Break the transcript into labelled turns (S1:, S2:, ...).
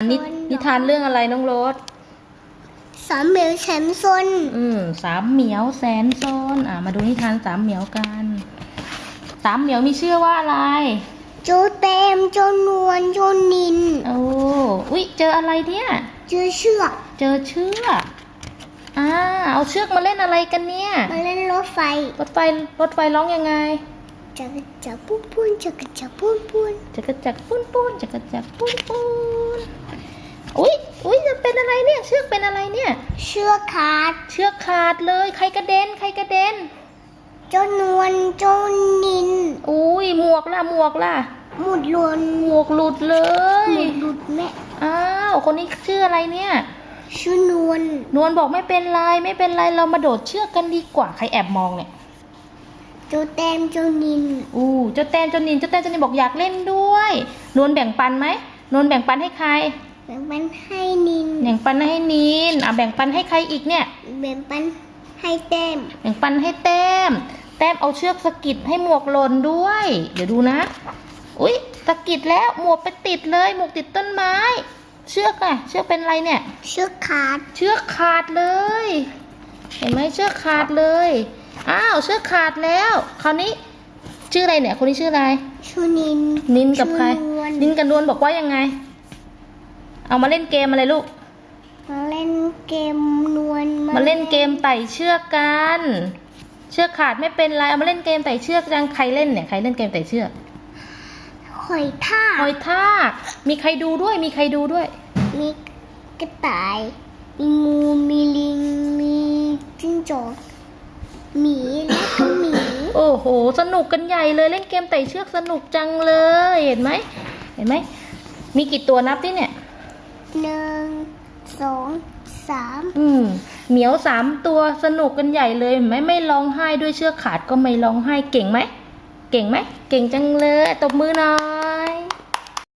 S1: นินิทานเรื่องอะไรน้องโรส
S2: สามเหมียวแสนซน
S1: อืมสามเหมียวแสนโซนอ่ามาดูนิทานสามเหมียวกัน สามเหมียวมีชื่อว่าอะไร
S2: โจเตมโจนวลโจนิน
S1: โอ้อุ๊ยเจออะไรเนี่ย
S2: เจอเชือก
S1: เจอเชือกอ่าเอาเชือกมาเล่นอะไรกันเนี่ย
S2: มาเล่นรถไฟ
S1: รถไฟรถไฟร้องยังไง
S2: จักรจักรปุ้นปุ้นจักรจักรปุ้นปุ้น
S1: จักรจักรปุ้นปุ้นจักรจักรปุ้นปุ้น อุ๊ยอุ๊ยจะเป็นอะไรเนี่ยเชือกเป็นอะไรเนี่ย
S2: เชือกขาด
S1: เชือกขาดเลย ใครกระเด็น ใครกระเด็น
S2: โจนวลโจนิน
S1: อุ้ยหมวกล่ะหมวกล่ะ
S2: หมุดหลวน
S1: หมวกหลุดเล
S2: ห
S1: ย
S2: มุดหลุดแม่
S1: อ้าว คนนี้ชื่ออะไรเนี่ย
S2: ชื่อนวล
S1: นวลบอกไม่เป็นไรไม่เป็นไรเรามาโดดเชือกกันดีกว่าใครแอบมองเนี่ย
S2: โจเตมโจนิน
S1: อู้เจ้าแตนเจ้านินเจ้าแตนเจ้านินบอกอยากเล่นด้วย นวลแบ่งปันไหมนวลแบ่งปันให้ใคร
S2: แบ่งปันให้นิน
S1: แบ่งปันให้นินอะแบ่งปันให้ใครอีกเนี่ย
S2: แบ่งปันให้เต็ม
S1: แบ่งปันให้แต้ม แต้มเอาเชือกสะกิดให้หมวกหล่นด้วย เดี๋ยวดูนะ อุ๊ยสะกิดแล้วหมวกไปติดเลย หมวกติดต้นไม้ เชือกอะเชือกเป็นอะไรเนี่ย
S2: เชือกขาด
S1: เชือกขาดเลย เห็นไหมเชือกขาดเลย อ้าวเชือกขาดแล้ว คราวนี้ ชื่ออะไรเนี่ย คนนี้ชื่ออะไร
S2: ชื่อนิน
S1: นินกับใคร
S2: ชื่อนวล
S1: นินกับนวลบอกว่ายังไง เอามาเล่นเกมอะไรลูก
S2: มาเล่นเกมนวล
S1: มาเล่นเกมไต่เชือกกัน เชือกขาดไม่เป็นไร เอามาเล่นเกมไต่เชือกจังใครเล่นเนี่ย ใครเล่นเกมไต่เชือก
S2: หอยทาก
S1: หอยทาก มีใครดูด้วย มีใครดูด้วย
S2: มีกระต่าย มีงูมีลิง มีจิ้งจอก หมีและก็หมี
S1: โอ้โห สนุกกันใหญ่เลย เล่นเกมไต่เชือกสนุกจังเลย เห็นไหม เห็นไหม มีกี่ตัวนับที่เนี่ย
S2: หนึ่งสองสาม
S1: อืมเหมียวสามตัวสนุกกันใหญ่เลยเห็นไหมไม่ร้องไห้ด้วยเชือกขาดก็ไม่ร้องไห้เก่งไหม เก่งไหม เก่งจังเลยตบมือหน่อย